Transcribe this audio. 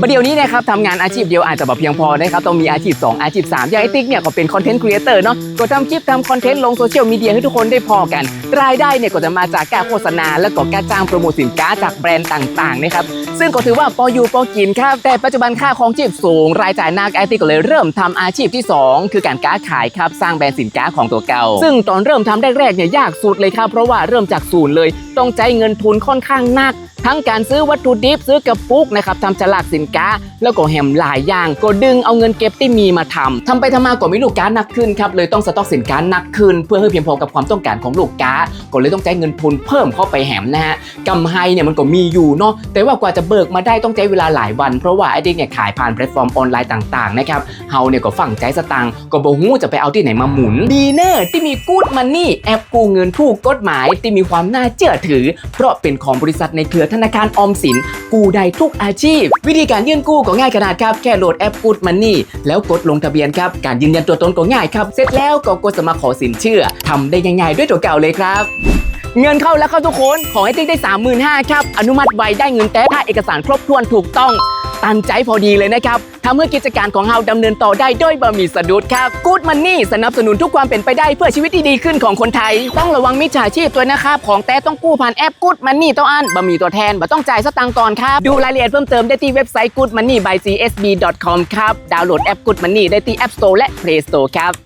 ประเดี๋ยวนี้นะครับทำงานอาชีพเดียวอาจจะแบบเพียงพอนะครับต้องมีอาชีพ 2 อาชีพ 3 อย่างไอติ๊กเนี่ยก็เป็นคอนเทนต์ครีเอเตอร์เนาะก็ทำคลิปทำคอนเทนต์ลงโซเชียลมีเดียให้ทุกคนได้พอกัน รายได้เนี่ยก็จะมาจากการโฆษณา และก็การจ้างโปรโมทสินค้าจากแบรนด์ต่างๆนะครับซึ่งก็ถือว่าพออยู่พอกินครับแต่ปัจจุบันค่าของชีพสูง รายจ่ายหนักไอติ๊กก็เลยเริ่มทำอาชีพที่ 2 คือการค้าขายครับสร้างแบรนด์สินค้าของตัวเก่า ซึ่งตอนเริ่มทำแรกๆเนี่ยยากสุดเลยครับเพราะว่าเริ่มจากศูนย์เลย ต้องใช้เงินทุนค่อนข้างหนัก ทั้งการซื้อวัตถุดิบซื้อกระปุกนะครับทำฉลากสินค้า แล้วก็แฮมหลายอย่าง ก็ดึงเอาเงินเก็บที่มีมาทำทำไปทำมาก็มีลูกค้าหนักขึ้นครับเลยต้องสต็อกสินค้าหนักขึ้น เพื่อให้เพียงพอกับความต้องการของลูกค้า ก็เลยต้องใช้เงินทุนเพิ่มเข้าไปแฮมนะฮะกำไรเนี่ยมันก็มีอยู่เนาะแต่ว่ากว่าจะเบิกมาได้ต้องใช้เวลาหลายวัน เพราะว่าไอเด็กเนี่ยขายผ่านแพลตฟอร์มออนไลน์ต่างๆนะครับเฮาเนี่ยก็ฝังใจสตังก็บ่ฮู้จะไปเอาที่ไหนมาหมุนดีเนอร์ที่มีกูดมันนี่แอปกู้เงินถูกกฎหมายที่มีความน่าเชื่อถือ เพราะเป็นของบริษัทในเครือธธนาคารออมสิน กู้ได้ทุกอาชีพ วิธีการยื่นกู้ก็ง่ายขนาดครับ แค่โหลดแอปกูดมันนี่แล้วกดลงทะเบียนครับ การยืนยันตัวตนก็ง่ายครับ เสร็จแล้วก็กดสมัครขอสินเชื่อทำได้ง่ายๆด้วยตัวเก่าเลยครับเงินเข้าแล้วครับทุกคน ขอให้ติ๊กได้ 35,000ครับ อนุมัติไวได้เงินแต่ถ้าเอกสารครบถ้วนถูกต้อง ตันใจพอดีเลยนะครับทำให้กิจการของเฮาดำเนินต่อได้ด้วยบะหมี่สะดุดครับกู๊ดมันนี่สนับสนุนทุกความเป็นไปได้เพื่อชีวิตที่ดีขึ้นของคนไทย ต้องระวังมิจฉาชีพด้วยนะครับของแต่ต้องกู้ผ่านแอปกู๊ดมันนี่ต้องอันบะหมี่ตัวแทนบ่ต้องจ่ายสตางค์ก่อนครับดูรายละเอียดเพิ่มเติมได้ที่เว็บไซต์ goodmoney by csb com ครับดาวน์โหลดแอป good money ได้ที่ App Store และ Play Store ครับ